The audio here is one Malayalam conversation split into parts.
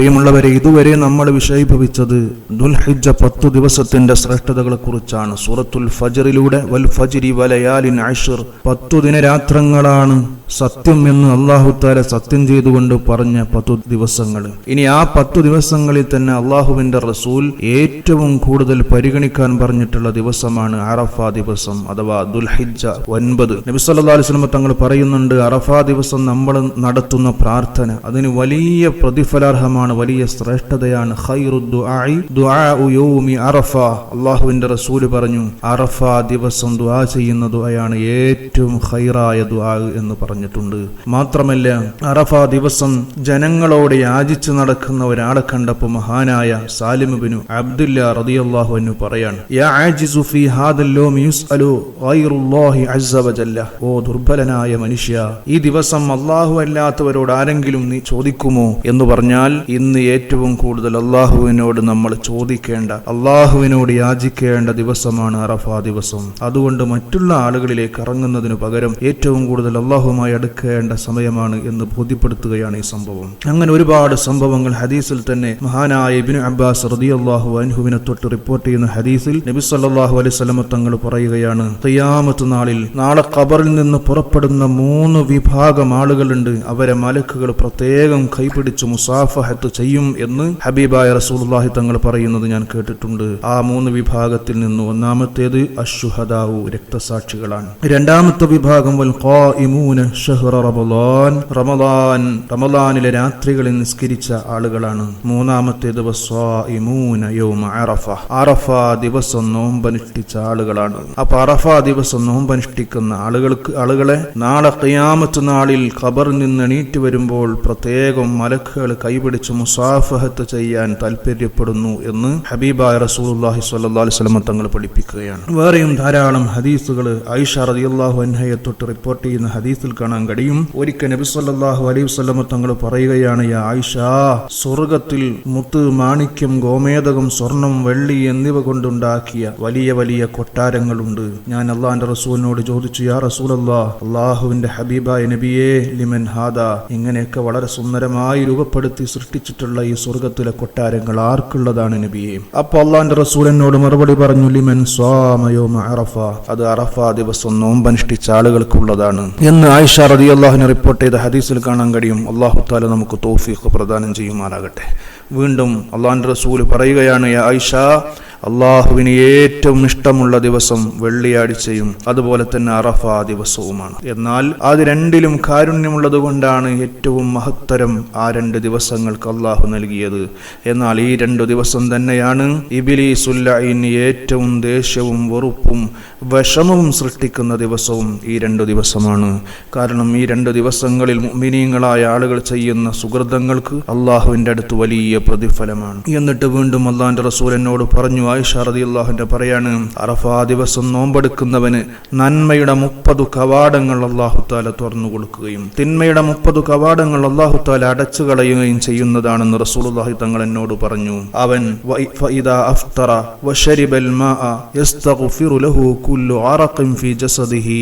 പ്രിയമുള്ളവരെ ഇതുവരെ നമ്മൾ വിഷയിഭവിച്ചത് ദുൽഹിജ പത്തു ദിവസത്തിന്റെ ശ്രേഷ്ഠതകളെക്കുറിച്ചാണ്. സൂറത്തുൽ ഫജറിലൂടെ വൽ ഫജിരി വലയാലിൻ അഷർ പത്തു ദിനരാത്രങ്ങളാണ് സത്യം എന്ന് അള്ളാഹുത്താല സത്യം ചെയ്തുകൊണ്ട് പറഞ്ഞ പത്തു ദിവസങ്ങൾ ഇനി ആ പത്തു ദിവസങ്ങളിൽ തന്നെ അള്ളാഹുവിന്റെ റസൂൽ ഏറ്റവും കൂടുതൽ പരിഗണിക്കാൻ പറഞ്ഞിട്ടുള്ള ദിവസമാണ് അറഫ ദിവസം അഥവാ ദുൽഹിജ ഒൻപത്. നബിസല്ലാ അലിസ്ലമ തങ്ങൾ പറയുന്നുണ്ട് അറഫ ദിവസം നമ്മൾ നടത്തുന്ന പ്രാർത്ഥന അതിന് വലിയ പ്രതിഫലാർഹമാണ് വലിയ ശ്രേഷ്ഠതയാണ്. അറഫ. അള്ളാഹുവിന്റെ റസൂൽ പറഞ്ഞു അറഫ ദിവസം ദുആ ചെയ്യുന്ന ദുആയാണ് ഏറ്റവും ഹൈറായ ദുആ എന്ന് പറഞ്ഞിട്ടുണ്ട്. മാത്രമല്ല അറഫ ദിവസം ജനങ്ങളോട് യാചിച്ചു നടക്കുന്ന ഒരാളെ കണ്ടപ്പോൾ മഹാനായ സാലിമുബിനു അബ്ദുല്ല റളിയല്ലാഹു എന്നു പറയാണ് ഓ ദുർബലനായ മനുഷ്യ ഈ ദിവസം അള്ളാഹു അല്ലാത്തവരോട് ആരെങ്കിലും നീ ചോദിക്കുമോ എന്ന് പറഞ്ഞാൽ ഇന്ന് ഏറ്റവും കൂടുതൽ അള്ളാഹുവിനോട് നമ്മൾ ചോദിക്കേണ്ട അള്ളാഹുവിനോട് യാചിക്കേണ്ട ദിവസമാണ് അറഫ ദിവസം. അതുകൊണ്ട് മറ്റുള്ള ആളുകളിലേക്ക് ഇറങ്ങുന്നതിനു പകരം ഏറ്റവും കൂടുതൽ അള്ളാഹുമായി അടുക്കേണ്ട സമയമാണ് എന്ന് ബോധ്യപ്പെടുത്തുകയാണ് ഈ സംഭവം. അങ്ങനെ ഒരുപാട് സംഭവങ്ങൾ ഹദീസിൽ തന്നെ മഹാനായ ഇബിന് അബ്ബാസ് റളിയല്ലാഹു അൻഹുവിനെ തൊട്ട് റിപ്പോർട്ട് ചെയ്യുന്ന ഹദീസിൽ നബി സല്ലാഹു അലൈഹി വസല്ലമ തങ്ങൾ പറയുകയാണ് തയ്യാമത്ത് നാളിൽ നാളെ ഖബറിൽ നിന്ന് പുറപ്പെടുന്ന മൂന്ന് വിഭാഗം ആളുകളുണ്ട്. അവരെ മലക്കുകൾ പ്രത്യേകം കൈപിടിച്ച് മുസാഫഹത്ത് ചെയ്യും എന്ന് ഹബീബായ റസൂൽഹി തങ്ങൾ പറയുന്നത് ഞാൻ കേട്ടിട്ടുണ്ട്. ആ മൂന്ന് വിഭാഗത്തിൽ നിന്ന് ഒന്നാമത്തേത് അശുഹദാവു രക്തസാക്ഷികളാണ്. രണ്ടാമത്തെ വിഭാഗം വൽ ഷഹ്റ റമളാൻ റമദാൻ റമദാനിലെ രാത്രികളിൽ നിസ്കരിച്ച ആളുകളാണ്. മൂന്നാമത്തേത് അറഫ. അറഫ ദിവസം നോമ്പനുഷ്ഠിച്ച ആളുകളാണ്. അപ്പൊ അറഫ ദിവസം നോമ്പനുഷ്ഠിക്കുന്ന ആളുകൾക്ക് ആളുകളെ നാളെ കയ്യാമത്ത് നാളിൽ ഖബർ നിന്ന് എണീറ്റ് വരുമ്പോൾ പ്രത്യേകം മലക്കുകൾ കൈപിടിച്ച് മുസാഫഹത്ത് ചെയ്യാൻ താല്പര്യപ്പെടുന്നു എന്ന് ഹബീബായ സ്വല്ലല്ലാഹി അലൈഹി വസല്ലം തങ്ങൾ പഠിപ്പിക്കുകയാണ്. വേറെയും ധാരാളം ഹദീസുകൾ ഐഷ റളിയല്ലാഹു അൻഹയെ തൊട്ട് റിപ്പോർട്ട് ചെയ്യുന്ന ഹദീസിൽ കാണാൻ കഴിയും. ഒരിക്കൽ നബി സല്ലാഹു അലൈഹി വസ്ലമ തങ്ങൾ പറയുകയാണ് യാ ആയിഷ സ്വർഗത്തിൽ മുത്ത് മാണിക്യം ഗോമേതകം സ്വർണം വെള്ളി എന്നിവ കൊണ്ടുണ്ടാക്കിയ വലിയ വലിയ കൊട്ടാരങ്ങളുണ്ട്. ഞാൻ അള്ളാന്റെ റസൂലിനോട് ചോദിച്ചു യാ റസൂൽ അല്ലാ അള്ളാഹുവിന്റെ ഹബീബായ നബിയേ ലിമൻ ഹാദ? ഇങ്ങനെയൊക്കെ വളരെ സുന്ദരമായി രൂപപ്പെടുത്തി സൃഷ്ടിച്ചിട്ടുള്ള ഈ സ്വർഗത്തിലെ കൊട്ടാരങ്ങൾ ആർക്കുള്ളതാണ് നബിയെ? അപ്പൊ അള്ളാന്റെ റസൂൽ എന്നോട് മറുപടി പറഞ്ഞു ലിമൻ സ്വാമയോ അറഫ. അത് അറഫ ദിവസം നോമ്പനുഷ്ഠിച്ച ആളുകൾക്കുള്ളതാണ്. എന്ന് ആയിഷ അള്ളാഹുനെ റിപ്പോർട്ട് ചെയ്ത ഹദീസിൽ കാണാൻ കഴിയും. അള്ളാഹു താല നമുക്ക് തോഫീഖ് പ്രദാനം ചെയ്യുമാറാകട്ടെ. വീണ്ടും അള്ളാഹുന്റെ റസൂൽ പറയുകയാണ് ആയിഷ അള്ളാഹുവിന് ഏറ്റവും ഇഷ്ടമുള്ള ദിവസം വെള്ളിയാഴ്ചയും അതുപോലെ തന്നെ അറഫ ദിവസവുമാണ്. എന്നാൽ അത് രണ്ടിലും കാരുണ്യമുള്ളത് കൊണ്ടാണ് ഏറ്റവും മഹത്തരം ആ രണ്ട് ദിവസങ്ങൾക്ക് അള്ളാഹു നൽകിയത്. എന്നാൽ ഈ രണ്ടു ദിവസം തന്നെയാണ് ഇബിലിസുല്ലൈന് ഏറ്റവും ദേഷ്യവും വെറുപ്പും വിഷമവും സൃഷ്ടിക്കുന്ന ദിവസവും ഈ രണ്ടു ദിവസമാണ്. കാരണം ഈ രണ്ട് ദിവസങ്ങളിൽ മിനിയങ്ങളായ ആളുകൾ ചെയ്യുന്ന സുഹൃതങ്ങൾക്ക് അള്ളാഹുവിന്റെ അടുത്ത് വലിയ പ്രതിഫലമാണ്. എന്നിട്ട് വീണ്ടും അള്ളാഹിന്റെ റസൂൽ പറഞ്ഞു ആയിഷ റളിയല്ലാഹുവിന്റെ പറയാണ് അറഫാ ദിവസം നോമ്പെടുക്കുന്നവന് നന്മയുടെ മുപ്പത് കവാടങ്ങൾ അള്ളാഹു താല തുറന്നു കൊടുക്കുകയും തിന്മയുടെ മുപ്പത് കവാടങ്ങൾ അള്ളാഹു താല അടച്ചു കളയുകയും ചെയ്യുന്നതാണെന്ന് റസൂലുള്ളാഹി തങ്ങൾ എന്നോട് പറഞ്ഞു അവൻ വ- ഫഇദാ അഫ്തറ വശരിബൽ മാഅ യസ്തഗ്ഫിറു ലഹു കുല്ലു അറഖിൻ ഫീ ജസദിഹി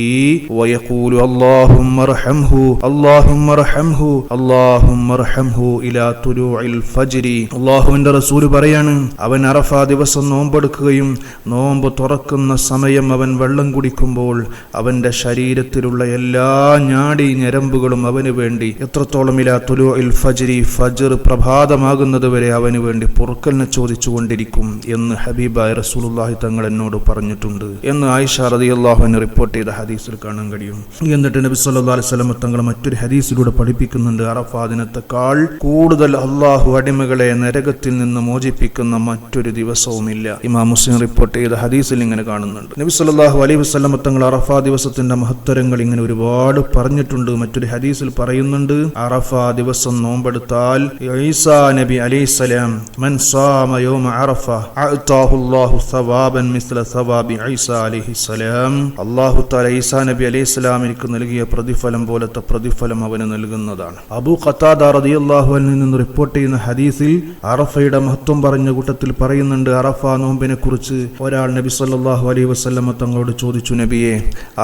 വയഖൂലു اللهم ارحمه اللهم ارحمه اللهم ارحمه ഇലാ തുലൂഇൽ ഫജ്രി അല്ലാഹുവിന്റെ റസൂൽ പറയാണ് അവൻ അറഫ ദിവസം നോമ്പെടുക്കുകയും നോമ്പ് തുറക്കുന്ന സമയം അവൻ വെള്ളം കുടിക്കുമ്പോൾ അവന്റെ ശരീരത്തിലുള്ള എല്ലാ ഞാടി ഞരമ്പുകളും അവന് വേണ്ടി എത്രത്തോളം ഇലാ തുലൂഇൽ ഫജ്രി ഫജ്ർ പ്രഭാതമാകുന്നത് വരെ അവന് വേണ്ടി പൊറുക്കലിനെ ചോദിച്ചുകൊണ്ടിരിക്കും എന്ന് ഹബീബായ റസൂലുള്ളാഹി തങ്ങൾ എന്നോട് പറഞ്ഞിട്ടുണ്ട് എന്ന് ആയിഷ റളിയല്ലാഹു റിപ്പോർട്ട് ചെയ്ത ഹദീസിൽ കാണാൻ കഴിയും. എന്നിട്ട് നബി സല്ലാ അലൈഹി സ്വലം തങ്ങൾ മറ്റൊരു ഹദീസിലൂടെ പഠിപ്പിക്കുന്നുണ്ട്. അറഫാ ദിനത്തെക്കാൾ കൂടുതൽ അള്ളാഹു അടിമകളെ നരകത്തിൽ നിന്ന് മോചിപ്പിക്കുന്ന മറ്റൊരു ദിവസവുമില്ല. ഇമാം മുസ്ലിം റിപ്പോർട്ട് ചെയ്ത ഹദീസിൽ ഇങ്ങനെ കാണുന്നുണ്ട്. നബി സല്ലാഹു അലൈഹി വസല്ലം തങ്ങൾ അറഫാ ദിവസത്തിന്റെ മഹത്തരങ്ങൾ ഇങ്ങനെ ഒരുപാട് പറഞ്ഞിട്ടുണ്ട്. മറ്റൊരു ഹദീസിൽ പറയുന്നുണ്ട് അറഫ ദിവസം നോമ്പെടുത്താൽ ഈസാ നബി അലൈഹിസ്സലാം മൻ സാമ യൗമ അറഫ അഅതാഹു അല്ലാഹു സവാബൻ മിസ്ല സവാബി ഈസാ അലൈഹിസ്സലാം അല്ലാഹു തആല ഈസാ നബി അലൈഹിസ്സലാമിന് നൽകിയ പ്രതിഫലം പോലത്തെ പ്രതിഫലം അവന് നൽകുന്നതാണ്. അബൂ ഖത്താദ റളിയല്ലാഹു അൻഹു നിന്ന് റിപ്പോർട്ട് ചെയ്യുന്ന ഹദീസിൽ അറഫയുടെ മഹത്വം പറഞ്ഞ കൂട്ടത്തിൽ പറയുന്നുണ്ട് അറഫ നോമ്പിനെ കുറിച്ച് ഒരാൾ നബി സല്ലാഹു അലൈഹി വസ്ലമ തങ്ങളോട് ചോദിച്ചു നബിയെ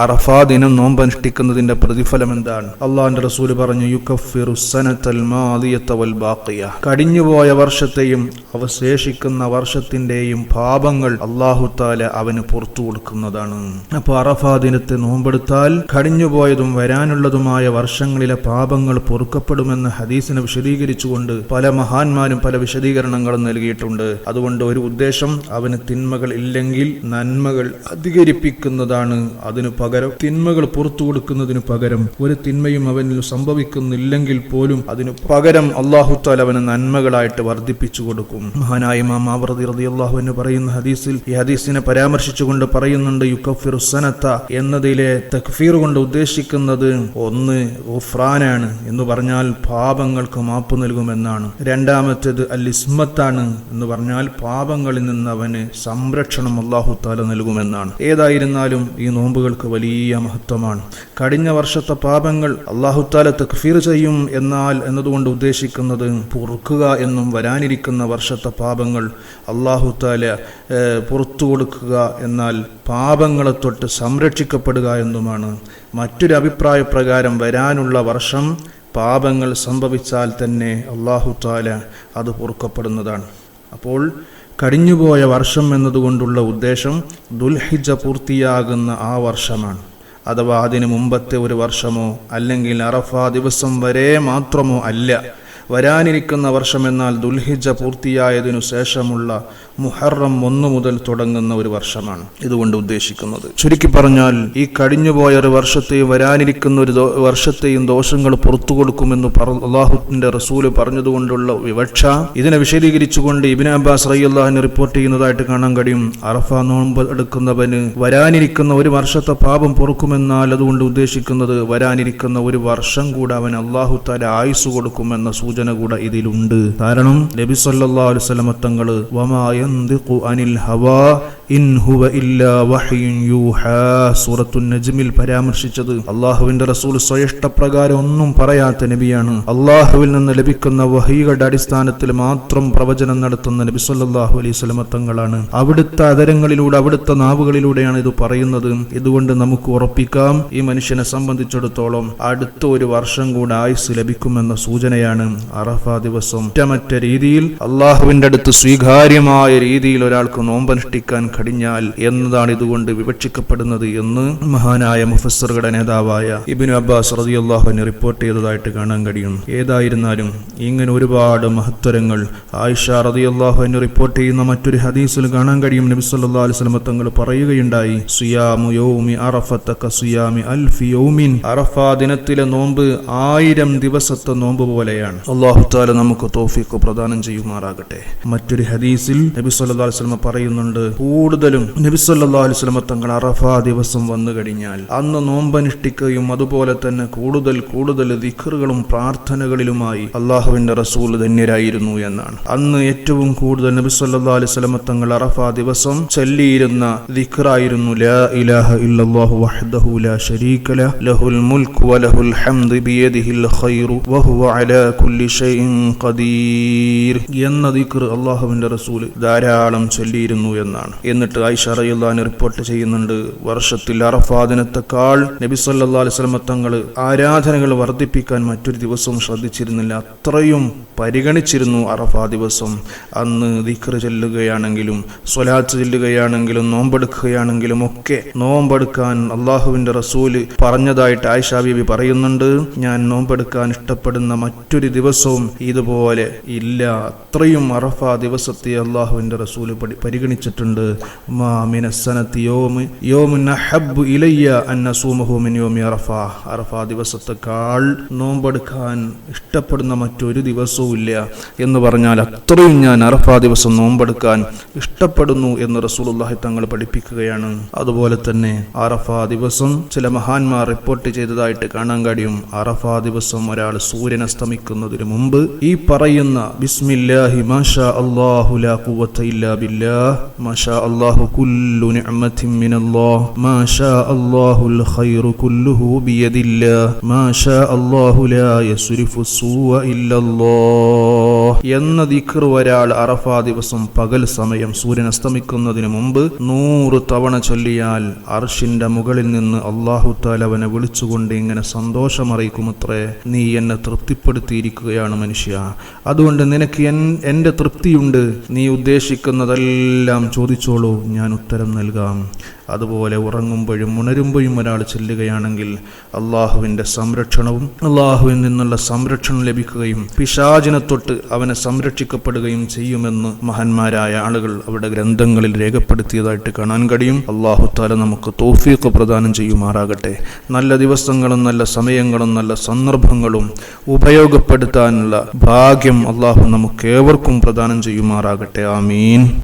അറഫാ ദിനം നോമ്പ് അനുഷ്ഠിക്കുന്നതിന്റെ പ്രതിഫലം എന്താണ്? അള്ളാഹിന്റെ റസൂൽ പറഞ്ഞു യുക്കഫിറു സനത്തൽ മാദിയത്ത വൽ ബാക്കിയ കടിഞ്ഞുപോയ വർഷത്തെയും അവശേഷിക്കുന്ന വർഷത്തിന്റെയും പാപങ്ങൾ അള്ളാഹു താല അവന് പുറത്തു കൊടുക്കുന്നതാണ്. അപ്പൊ അറഫാ ദിനത്തെ നോമ്പെടുത്താൽ കടിഞ്ഞുപോയതും വരാനുള്ളതുമായ വർഷങ്ങളിലെ പാപങ്ങൾ പൊറുക്കപ്പെടുമെന്ന് ഹദീസിനെ വിശദീകരിച്ചുകൊണ്ട് പല മഹാന്മാരും പല വിശദീകരണങ്ങളും നൽകിയിട്ടുണ്ട്. അതുകൊണ്ട് ഒരു ഉദ്ദേശം അവന് തിന്മകൾ ഇല്ലെങ്കിൽ നന്മകൾ അധികരിപ്പിക്കുന്നതാണ്. അതിനു പകരം തിന്മകൾ പുറത്തു കൊടുക്കുന്നതിനു പകരം ഒരു തിന്മയും അവനിൽ സംഭവിക്കുന്നില്ലെങ്കിൽ പോലും അതിനു പകരം അള്ളാഹുത്താൽ അവന് നന്മകളായിട്ട് വർദ്ധിപ്പിച്ചു കൊടുക്കും. മഹാനായ ആവർദി റളിയല്ലാഹു എന്ന് പറയുന്ന ഹദീസിൽ ഈ ഹദീസിനെ പരാമർശിച്ചുകൊണ്ട് പറയുന്നുണ്ട് യുക്കഫിർ സനത്ത എന്നതിലെ തക്ഫീർ കൊണ്ട് ഉദ്ദേശിക്കുന്നത് ഒന്ന് ഉഫ്രാനാണ് എന്ന് പറഞ്ഞാൽ പാപങ്ങൾക്ക് മാപ്പ് നൽകുമെന്നാണ്. രണ്ടാമത്തേത് അൽ ഇസ്മത്താണ് എന്ന് പറഞ്ഞാൽ പാപങ്ങളിൽ നിന്ന് അവന് സംരക്ഷണം അള്ളാഹു താല നൽകുമെന്നാണ്. ഏതായിരുന്നാലും ഈ നോമ്പുകൾക്ക് വലിയ മഹത്വമാണ്. കഴിഞ്ഞ വർഷത്തെ പാപങ്ങൾ അള്ളാഹു താല തക്ഫീർ ചെയ്യും എന്നാൽ എന്നതുകൊണ്ട് ഉദ്ദേശിക്കുന്നത് പൊറുക്കുക എന്നും വരാനിരിക്കുന്ന വർഷത്തെ പാപങ്ങൾ അള്ളാഹു താല ഏഹ്, പുറത്തു കൊടുക്കുക എന്നാൽ പാപങ്ങളെ തൊട്ട് സംരക്ഷിക്കപ്പെടുക എന്നുമാണ്. മറ്റൊരു അഭിപ്രായ പ്രകാരം വരാനുള്ള വർഷം പാപങ്ങൾ സംഭവിച്ചാൽ തന്നെ അള്ളാഹു താല അത് പൊറുക്കപ്പെടുന്നതാണ്. അപ്പോൾ കഴിഞ്ഞുപോയ വർഷം എന്നതുകൊണ്ടുള്ള ഉദ്ദേശം ദുൽഹിജ പൂർത്തിയാകുന്ന ആ വർഷമാണ്. അഥവാ അതിന് മുമ്പത്തെ ഒരു വർഷമോ അല്ലെങ്കിൽ അറഫ ദിവസം വരെ മാത്രമോ അല്ല. വരാനിരിക്കുന്ന വർഷമെന്നാൽ ദുൽഹിജ പൂർത്തിയായതിനു ശേഷമുള്ള മുഹറം ഒന്ന് മുതൽ തുടങ്ങുന്ന ഒരു വർഷമാണ് ഇതുകൊണ്ട് ഉദ്ദേശിക്കുന്നത്. ചുരുക്കി പറഞ്ഞാൽ ഈ കഴിഞ്ഞുപോയ ഒരു വർഷത്തെയും വരാനിരിക്കുന്ന ഒരു വർഷത്തെയും ദോഷങ്ങൾ പുറത്തു കൊടുക്കുമെന്ന് അള്ളാഹുവിന്റെ റസൂൽ പറഞ്ഞതുകൊണ്ടുള്ള വിവക്ഷ. ഇതിനെ വിശദീകരിച്ചുകൊണ്ട് ഇബിൻ അബ്ബാസ് റയ്യല്ലാഹിന് റിപ്പോർട്ട് ചെയ്യുന്നതായിട്ട് കാണാൻ കഴിയും. അറഫ നോമ്പ് എടുക്കുന്നവന് വരാനിരിക്കുന്ന ഒരു വർഷത്തെ പാപം പൊറുക്കുമെന്നാൽ അതുകൊണ്ട് ഉദ്ദേശിക്കുന്നത് വരാനിരിക്കുന്ന ഒരു വർഷം കൂടെ അവൻ അള്ളാഹു താല ആയുസ് കൊടുക്കുമെന്ന സൂചന കൂടെ ഇതിലുണ്ട്. കാരണം നബി സല്ലാ അലൈഹി വസല്ലമ ينطق عن الهوى അനിൽ ഹവാ ഇല്ലാ വഹ്യുൻ യൂഹാ സൂറത്തു നജ്മിൽ പരാമർശിച്ചത് അള്ളാഹുവിന്റെ റസൂൽ സ്വയഷ്ടപ്രകാരം ഒന്നും പറയാത്ത നബിയാണ്. അള്ളാഹുവിൽ നിന്ന് ലഭിക്കുന്ന വഹികളുടെ അടിസ്ഥാനത്തിൽ മാത്രം പ്രവചനം നടത്തുന്ന നബി സല്ലല്ലാഹു അലൈഹി വസല്ലമ തങ്ങളാണ്. അവിടുത്തെ അതരങ്ങളിലൂടെ അവിടുത്തെ നാവുകളിലൂടെയാണ് ഇത് പറയുന്നത്. ഇതുകൊണ്ട് നമുക്ക് ഉറപ്പിക്കാം. ഈ മനുഷ്യനെ സംബന്ധിച്ചിടത്തോളം അടുത്ത ഒരു വർഷം കൂടെ ആയുസ് ലഭിക്കുമെന്ന സൂചനയാണ് അറഫ ദിവസം. ഒറ്റമറ്റ രീതിയിൽ അള്ളാഹുവിന്റെ അടുത്ത് സ്വീകാര്യമായ രീതിയിൽ ഒരാൾക്ക് നോമ്പനുഷ്ഠിക്കാൻ കഴിഞ്ഞാൽ എന്നതാണ് ഇതുകൊണ്ട് വിവക്ഷിക്കപ്പെടുന്നത് എന്ന് മഹാനായ മുഫസറുടെ നേതാവായ ഇബിനു അബ്ബാസ് റളിയല്ലാഹുവിനെ റിപ്പോർട്ട് ചെയ്തതായിട്ട് കാണാൻ കഴിയും. ഏതായിരുന്നാലും ഇങ്ങനെ ഒരുപാട് മഹത്വരങ്ങൾ ആയിഷ റളിയല്ലാഹുവിനെ റിപ്പോർട്ട് ചെയ്യുന്ന മറ്റൊരു ഹദീസിൽ കാണാൻ കഴിയും. നബി സല്ലല്ലാഹു അലൈഹി വസല്ലം തങ്ങൾ പറയുകയുണ്ടായി സിയാമു യൗമി അറഫത്ത കസിയാമി അൽഫി യൗമിൻ. അറഫ ദിനത്തിലെ നോമ്പ് ആയിരം ദിവസത്തെ നോമ്പ് പോലെയാണ്. അള്ളാഹുത്താല നമുക്ക് തോഫിക്ക് പ്രദാനം ചെയ്യുമാറാകട്ടെ. മറ്റൊരു ഹദീസിൽ നബി അലൈഹി വസല്ലം പറയുന്നുണ്ട് കൂടുതലും നബി സല്ലല്ലാഹു അലൈഹി വസല്ലം തങ്ങൾ അറഫ ദിവസം വന്നു കഴിഞ്ഞാൽ അന്ന് നോമ്പനുഷ്ഠിക്കുകയും അതുപോലെ തന്നെ കൂടുതൽ കൂടുതൽ ദിഖറുകളും പ്രാർത്ഥനകളിലുമായി അള്ളാഹുവിന്റെ റസൂൽ ധന്യരായിരുന്നു എന്നാണ്. അന്ന് ഏറ്റവും കൂടുതൽ നബി സല്ലല്ലാഹു അലൈഹി വസല്ലം തങ്ങൾ അറഫ ദിവസം ചൊല്ലിയിരുന്ന ദിഖറായിരുന്നു ലാ ഇലാഹ ഇല്ലല്ലാഹു വഹ്ദഹു ലാ ശരീക ലഹ് ലഹുൽ മുൽക്കു വലഹുൽ ഹംദ് ബിയദിഹിൽ ഖൈറു വഹുവ അലാ കുല്ലി ഷൈഇൻ ഖദീർ എന്ന ദിക്ർ അള്ളാഹുവിന്റെ റസൂൽ ധാരാളം ചൊല്ലിയിരുന്നു എന്നാണ്. എന്നിട്ട് ആയിഷ റളിയല്ലാഹു റിപ്പോർട്ട് ചെയ്യുന്നുണ്ട്. വർഷത്തിൽ അറഫാ ദിനത്തെക്കാൾ നബി സല്ലല്ലാഹു അലൈഹി വസല്ലം തങ്ങൾ ആരാധനകൾ വർദ്ധിപ്പിക്കാൻ മറ്റൊരു ദിവസവും ശ്രദ്ധിച്ചിരുന്നില്ല. അത്രയും പരിഗണിച്ചിരുന്നു അറഫാ ദിവസം. അന്ന് ദിക്ർ ചെല്ലുകയാണെങ്കിലും സ്വലാത്ത് ചെല്ലുകയാണെങ്കിലും നോമ്പെടുക്കുകയാണെങ്കിലും ഒക്കെ നോമ്പെടുക്കാൻ അള്ളാഹുവിന്റെ റസൂൽ പറഞ്ഞതായിട്ട് ആയിഷ ബീബി പറയുന്നുണ്ട്. ഞാൻ നോമ്പെടുക്കാൻ ഇഷ്ടപ്പെടുന്ന മറ്റൊരു ദിവസവും ഇതുപോലെ ഇല്ല. അത്രയും അറഫാ ദിവസത്തെ അള്ളാഹുവിന്റെ റസൂൽ പരിഗണിച്ചിട്ടുണ്ട്. ദിവസത്തെക്കാൾ നോമ്പെടുക്കാൻ ഇഷ്ടപ്പെടുന്ന മറ്റൊരു ദിവസവും ഇല്ല എന്ന് പറഞ്ഞാൽ അത്രയും ഞാൻ അറഫ ദിവസം നോമ്പെടുക്കാൻ ഇഷ്ടപ്പെടുന്നു എന്ന് റസൂലുള്ളാഹി തങ്ങൾ പഠിപ്പിക്കുകയാണ്. അതുപോലെ തന്നെ അറഫ ദിവസം ചില മഹാന്മാർ റിപ്പോർട്ട് ചെയ്തതായിട്ട് കാണാൻ കഴിയും. അറഫ ദിവസം ഒരാൾ സൂര്യൻ അസ്തമിക്കുന്നതിന് മുമ്പ് ഈ പറയുന്ന ബിസ്മില്ലാഹി മാഷാ അല്ലാഹു കുവത്ത ഇല്ലാ ബില്ലാ മാഷാ الله كل نعمة من الله ما شاء الله الخير كله بيد الله ما شاء الله لا يصرف السوء إلا الله എന്ന ദിക്ർ ഒരാൾ അറഫാ ദിവസം പകൽ സമയം സൂര്യൻ അസ്തമിക്കുന്നതിന് മുമ്പ് നൂറ് തവണ ചൊല്ലിയാൽ അർഷിന്റെ മുകളിൽ നിന്ന് അള്ളാഹു താല അവനെ വിളിച്ചുകൊണ്ട് ഇങ്ങനെ സന്തോഷമറിയിക്കുമത്രേ നീ എന്നെ തൃപ്തിപ്പെടുത്തിയിരിക്കുകയാണ് മനുഷ്യ അതുകൊണ്ട് നിനക്ക് എൻ എൻ്റെ തൃപ്തിയുണ്ട് നീ ഉദ്ദേശിക്കുന്നതെല്ലാം ചോദിച്ചോളൂ ഞാൻ ഉത്തരം നൽകാം. അതുപോലെ ഉറങ്ങുമ്പോഴും ഉണരുമ്പോഴും ഒരാൾ ചെല്ലുകയാണെങ്കിൽ അള്ളാഹുവിന്റെ സംരക്ഷണവും അള്ളാഹുവിൽ നിന്നുള്ള സംരക്ഷണം ലഭിക്കുകയും പിശാചിനെ തൊട്ട് അവനെ സംരക്ഷിക്കപ്പെടുകയും ചെയ്യുമെന്ന് മഹന്മാരായ ആളുകൾ അവരുടെ ഗ്രന്ഥങ്ങളിൽ രേഖപ്പെടുത്തിയതായിട്ട് കാണാൻ കഴിയും. അള്ളാഹു താല നമുക്ക് തോഫീക്ക് പ്രദാനം ചെയ്യുമാറാകട്ടെ. നല്ല ദിവസങ്ങളും നല്ല സമയങ്ങളും നല്ല സന്ദർഭങ്ങളും ഉപയോഗപ്പെടുത്താനുള്ള ഭാഗ്യം അള്ളാഹു നമുക്ക് ഏവർക്കും പ്രദാനം ചെയ്യുമാറാകട്ടെ. ആമീൻ.